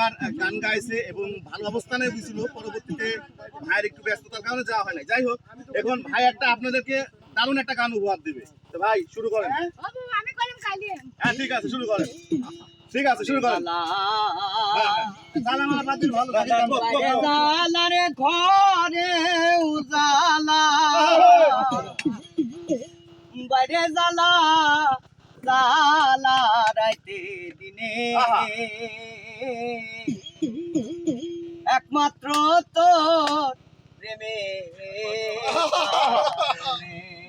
একবার গান গাইছে এবং ভালো অবস্থানে দিছিল। পরবর্তীতে ভাইয়ের একটু ব্যস্ততার কারণে যাওয়া হয় না যাই হোক এখন ভাই একটা আপনাদেরকে দারুণ একটা গান উপহার দিবে। তো ভাই শুরু করেন। বাবু আমি কলম কালি। হ্যাঁ ঠিক আছে শুরু করেন। ঠিক আছে শুরু করেন। হ্যাঁ, হ্যাঁ। জালারে ঘরে উজালা। বাইরে জালা। জালা রাইতে দিনে। একমাত্র তো প্রেমে।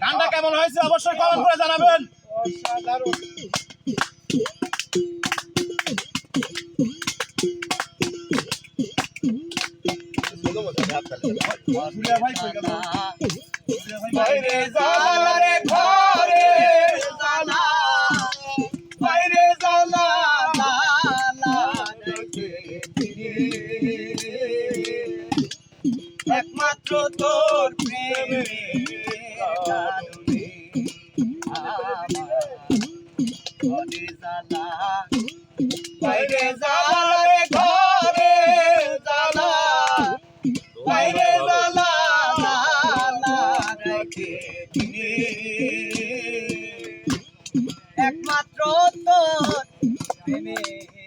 গানটা কেমন হয়েছে অবশ্যই কমেন্ট করে জানাবেন। ভাই কই একমাত্র তোর প্রেমে বাইরে জ্বালা রে ঘরে জ্বালা বাইরে জ্বালা একমাত্র তোর কারণে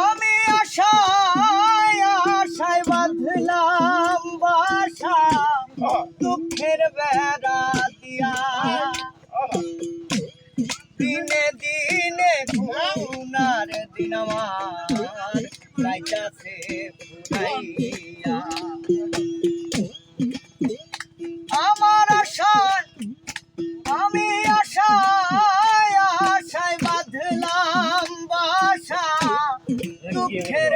আমি আশায় আশায় বাঁধলাম বাসা, দুঃখের বেড়া দিয়া। দিনে দিনে গুনার দিন আমার যাইতাছে ফুরাইয়া আমি আশায় আশায় বাঁধলাম বাসা। দুঃখের